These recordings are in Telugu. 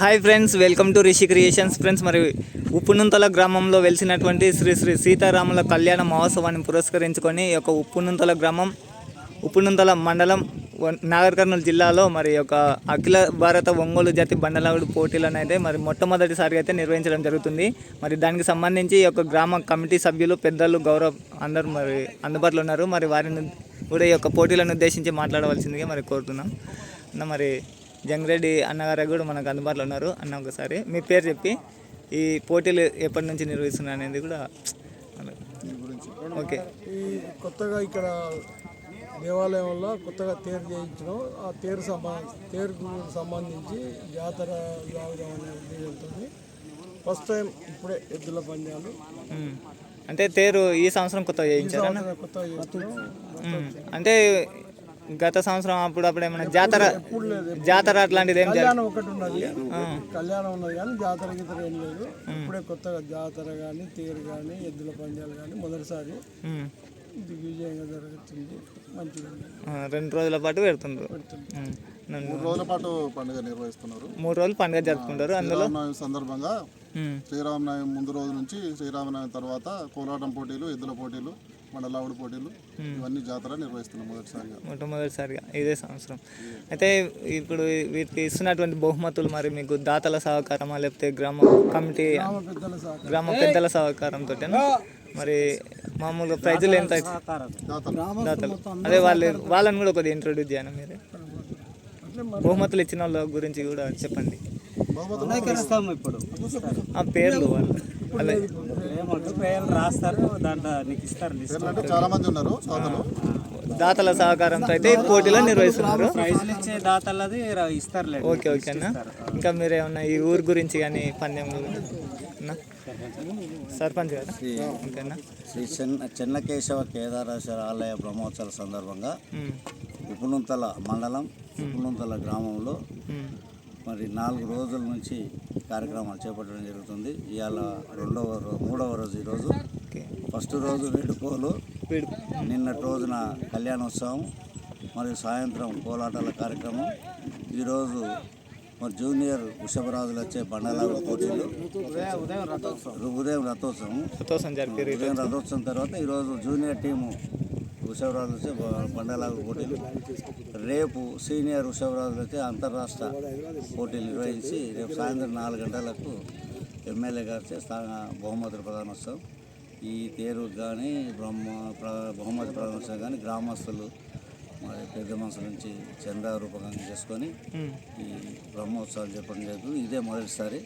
Hi friends welcome to Rishi creations. Friends మరి ఉప్పునుంతల గ్రామంలో వెలిసినటువంటి శ్రీ శ్రీ సీతారాముల కళ్యాణ మహోత్సవాన్ని పురస్కరించుకొని ఈ యొక్క ఉప్పునుంతల గ్రామం ఉప్పునుంతల మండలం వ- నాగర్ కర్నూలు జిల్లాలో మరి యొక్క అఖిల భారత ఒంగోలు జాతి బండలాగుడు పోటీలను అయితే మరి మొట్టమొదటిసారిగా అయితే నిర్వహించడం జరుగుతుంది. మరి దానికి సంబంధించి ఈ యొక్క గ్రామ కమిటీ సభ్యులు పెద్దలు గౌరవ్ అందరూ మరి అందుబాటులో ఉన్నారు. మరి వారిని కూడా ఈ యొక్క పోటీలను ఉద్దేశించి మాట్లాడవలసిందిగా మరి కోరుతున్నాం. మరి జంగిరెడ్డి అన్నగారు కూడా మనకు అందుబాటులో ఉన్నారు. అన్న ఒకసారి మీ పేరు చెప్పి ఈ పోటీలు ఎప్పటి నుంచి నిర్వహిస్తున్నారు అనేది కూడా ఓకే. ఈ కొత్తగా ఇక్కడ దేవాలయంలో కొత్తగా తేరు చేయించడం ఆ తేరు సంబ తేరుకు సంబంధించి జాతర ఉద్దేశంతో ఫస్ట్ టైం ఇప్పుడే ఎద్దుల పందాలు. ఉమ్. అంటే తేరు ఈ సంవత్సరం కొత్తగా చేయించారా. అంటే గత సంవత్సరం అప్పుడు అప్పుడు ఏమైనా జాతర జాతర అట్లాంటిది ఏం కళ్యాణం ఒకటి ఉన్నది. కళ్యాణం ఉన్నది కానీ జాతర గీతర ఏం లేదు. ఇప్పుడే కొత్తగా జాతర కానీ తేరు కానీ ఎద్దుల పందాలు కానీ మొదటిసారి. దిగ్విజయంగా జరుగుతుంది మంచిగా ఉంది. ఆ, రెండు రోజుల పాటు పెడుతుండ్రు. మూడు రోజుల పాటు పండుగ నిర్వహిస్తున్నారు. మూడు రోజులు పండుగ జరుపుకుంటారు అందులో? సందర్భంగా. శ్రీరామనవమి ముందు రోజు నుంచి శ్రీరామనవమి తర్వాత కోలాటం పోటీలు ఎద్దుల పోటీలు మండలావుడి పోటీలు ఇవన్నీ జాతర నిర్వహిస్తున్నాం మొదటిసారిగా. మొట్టమొదటిసారిగా ఇదే సంవత్సరం. అయితే ఇప్పుడు వీటికి ఇస్తున్నటువంటి బహుమతులు మరి మీకు దాతల సహకారమా లేకపోతే గ్రామ కమిటీ గ్రామ పెద్దల సహకారంతో మరి మామూలుగా ప్రైజులు ఎంత? దాతలు. అదే వాళ్ళు వాళ్ళని కూడా కొద్దిగా ఇంట్రొడ్యూస్ చేయండి మీరు? బహుమతులు ఇచ్చిన వాళ్ళ గురించి కూడా చెప్పండి. ఆ పేర్లు వాళ్ళు. రాస్తారు దాంట్లో నీకు ఇస్తారు లిస్ట్. పేర్లు అంటే చాలా మంది ఉన్నారు దాతలు. దాతల సహకారంతో అయితే పోటీలో నిర్వహిస్తున్నారు. ప్రైజ్లు ఇచ్చే దాతలది ఇస్తారులే ఓకే ఓకే అన్న. ఇంకా మీరు ఏమన్నా ఈ ఊరు గురించి కానీ పందెం? సర్పంచ్ కదా ఓకేనా శ్రీ చెన్న చెన్నకేశవ కేదారేశ్వర ఆలయ బ్రహ్మోత్సవాల సందర్భంగా ఉప్పునుంతల మండలం ఉప్పునుంతల గ్రామంలో మరి నాలుగు రోజుల నుంచి కార్యక్రమాలు చేపట్టడం జరుగుతుంది. ఇవాళ రెండవ మూడవ రోజు ఈరోజు ఫస్ట్ రోజు వేడుకోలు వీడు నిన్నటి రోజున కళ్యాణోత్సవం మరియు సాయంత్రం కోలాటాల కార్యక్రమం. ఈరోజు మరి జూనియర్ వృషభరాజులు వచ్చే బండలాగు పోటీలు. ఉదయం రథోత్సవం. సంతోషం జరిపారు ఉదయం రథోత్సవం తర్వాత ఈరోజు జూనియర్ టీము వృషభరాజులు వచ్చి బ- బండలాగు పోటీలు. రేపు సీనియర్ వృషభరాజులు వచ్చి అంతర్రాష్ట్ర పోటీలు నిర్వహించి రేపు సాయంత్రం నాలుగు గంటలకు ఎమ్మెల్యే గారు స్థా బహుమతుల ప్రధానోత్సవం. ఈ తేరు కానీ బ్రహ్మ ప్ర బహుమతి ప్రధానోత్సవం కానీ గ్రామస్తులు మరి పెద్ద మనుషుల నుంచి చందా రూపకంగా చేసుకొని ఈ బ్రహ్మోత్సవాలు చెప్పడం జరుగుతుంది. ఇదే మొదటిసారి.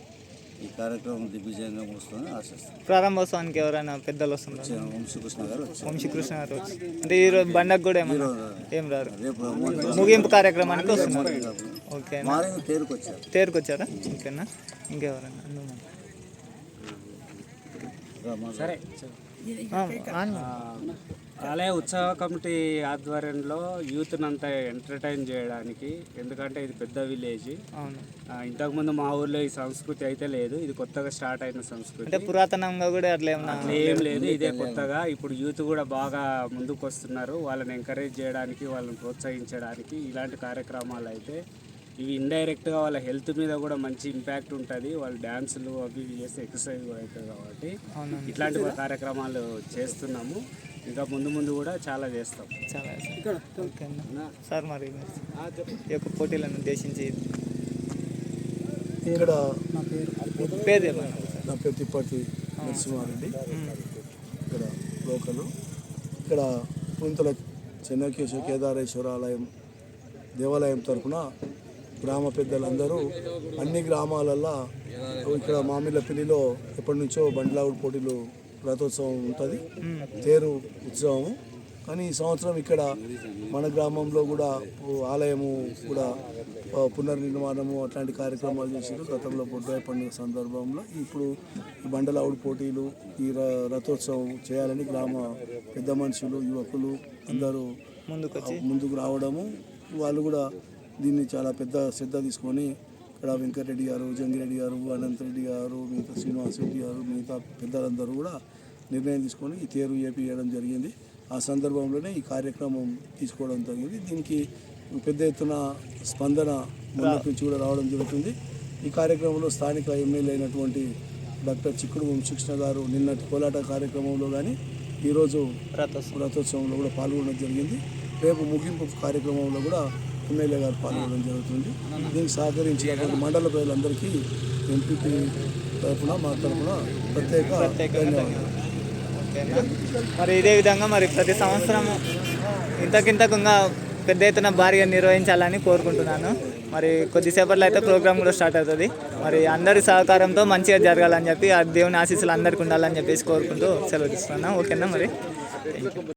ఈ కార్యక్రమం దిగ్విజయంగా ముగుస్తుందని ఆశిస్తున్నాను ప్రారంభోత్సవానికి ఎవరైనా పెద్దలు వస్తున్నారు? వంశీకృష్ణ గారు వంశీకృష్ణ గారు అంటే ఈరోజు బండకు కూడా ఏమన్నా ఏం రారు? ముగింపు కార్యక్రమానికి వస్తున్నారు. ఓకేనా? మారేంద్ర తేరుకు వచ్చారు తేరుకొచ్చారా? ఓకేనా? ఇంకెవరన్నా? సరే. ఆలయ ఉత్సవ కమిటీ ఆధ్వర్యంలో యూత్ని అంతా ఎంటర్టైన్ చేయడానికి ఎందుకంటే ఇది పెద్ద విలేజ్. అవును. ఇంతకుముందు మా ఊర్లో ఈ సంస్కృతి అయితే లేదు ఇది కొత్తగా స్టార్ట్ అయిన అంటే సంస్కృతి పురాతనంగా కూడా అట్లా ఏం లేదు? ఇదే కొత్తగా. ఇప్పుడు యూత్ కూడా బాగా ముందుకు వస్తున్నారు వాళ్ళని ఎంకరేజ్ చేయడానికి వాళ్ళని ప్రోత్సహించడానికి ఇలాంటి కార్యక్రమాలు అయితే ఇవి ఇండైరెక్ట్గా వాళ్ళ హెల్త్ మీద కూడా మంచి ఇంపాక్ట్ ఉంటుంది. వాళ్ళు డ్యాన్సులు అవి ఇవి చేస్తే ఎక్సర్సైజ్ కూడా అవుతుంది కాబట్టి ఇట్లాంటి కార్యక్రమాలు చేస్తున్నాము. ఇంకా ముందు ముందు కూడా చాలా చేస్తాం. చాలా సార్ మరి ఈ యొక్క పోటీలను ఉద్దేశించి ఇక్కడ పేరు చెప్పండి నా పేరు తిప్పటి నరసింహారెడ్డి. ఇక్కడ లోకలు. ఇక్కడ పుంతల చెన్నకేశ్వర కేదారేశ్వర ఆలయం దేవాలయం తరఫున గ్రామ పెద్దలందరూ అన్ని గ్రామాలల్లో ఇక్కడ మామిళ్ళపల్లిలో ఎప్పటి నుంచో బండ్లావుడు పోటీలు రథోత్సవం ఉంటుంది. తేరు ఉత్సవం కానీ ఈ సంవత్సరం ఇక్కడ మన గ్రామంలో కూడా ఆలయము కూడా పునర్నిర్మాణము అట్లాంటి కార్యక్రమాలు చేసారు గతంలో బొడ్రాయి పండుగ సందర్భంలో ఇప్పుడు బండలావుడు పోటీలు ఈ రథోత్సవం చేయాలని గ్రామ పెద్ద మనుషులు యువకులు అందరూ ముందుకు రావడము. వాళ్ళు కూడా దీన్ని చాలా పెద్ద శ్రద్ధ తీసుకొని ఇక్కడ వెంకటరెడ్డి గారు జంగిరెడ్డి గారు అనంత్ రెడ్డి గారు మిగతా శ్రీనివాస్ రెడ్డి గారు మిగతా పెద్దలందరూ కూడా నిర్ణయం తీసుకొని ఈ తేరు ఏపీయడం జరిగింది. ఆ సందర్భంలోనే ఈ కార్యక్రమం తీసుకోవడం జరిగింది. దీనికి పెద్ద ఎత్తున స్పందన మొదటి నుంచి కూడా రావడం జరుగుతుంది. ఈ కార్యక్రమంలో స్థానిక ఎమ్మెల్యే అయినటువంటి డాక్టర్ చిక్కుడు వంశీకృష్ణ గారు నిన్నటి కోలాట కార్యక్రమంలో కానీ ఈరోజు రథోత్సవం. రథోత్సవంలో కూడా పాల్గొనడం జరిగింది. రేపు ముగింపు కార్యక్రమంలో కూడా ఎమ్మెల్యే గారు పాల్గొనడం జరుగుతుంది. దీనికి సహకరించినటువంటి మండల ప్రజలందరికీ ఎంపీపీ తరఫున మా తరఫున ప్రత్యేక ధన్యవాదాలు. ఓకేనా మరి ఇదే విధంగా మరి ప్రతి సంవత్సరం ఇంతకింతకు ఇంకా పెద్ద ఎత్తున భారీగా నిర్వహించాలని కోరుకుంటున్నాను. మరి కొద్దిసేపట్లో అయితే ప్రోగ్రామ్ కూడా స్టార్ట్ అవుతుంది. మరి అందరి సహకారంతో మంచిగా జరగాలని చెప్పి ఆ దేవుని ఆశీస్సులు అందరికీ ఉండాలని చెప్పేసి కోరుకుంటూ సెలవు తీసుకున్నాను ఓకేనా మరి?